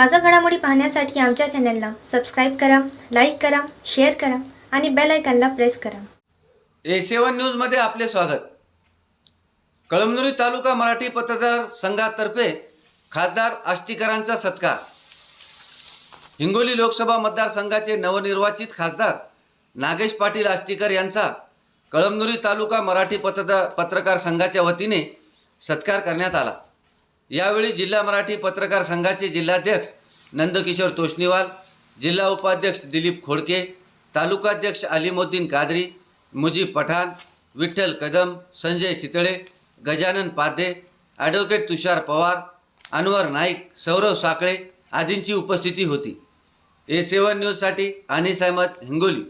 ताजा घडामोडी पाहण्यासाठी आमच्या चॅनलला सबस्क्राईब करा लाईक करा शेअर करा आणि बेल आयकॉनला प्रेस करा. ए सेवन न्यूजमध्ये आपले स्वागत. कळमनुरी तालुका मराठी पत्रकार संघातर्फे खासदार आष्टीकरांचा सत्कार. हिंगोली लोकसभा मतदारसंघाचे नवनिर्वाचित खासदार नागेश पाटील आष्टीकर यांचा कळमनुरी तालुका मराठी पत्रकार पत्रकार संघाच्या वतीने सत्कार करण्यात आला. यावेळी जिल्हा मराठी पत्रकार संघाचे जिल्हाध्यक्ष नंदकिशोर तोष्णीवाल जिल्हा उपाध्यक्ष दिलीप खोडके तालुकाध्यक्ष अलिमुद्दीन कादरी मुजीब पठाण विठ्ठल कदम संजय शितळे गजानन पाध्ये ॲडव्होकेट तुषार पवार अनवर नाईक सौरव साकळे आदींची उपस्थिती होती. ए सेवन न्यूजसाठी अनिस अहमद हिंगोली.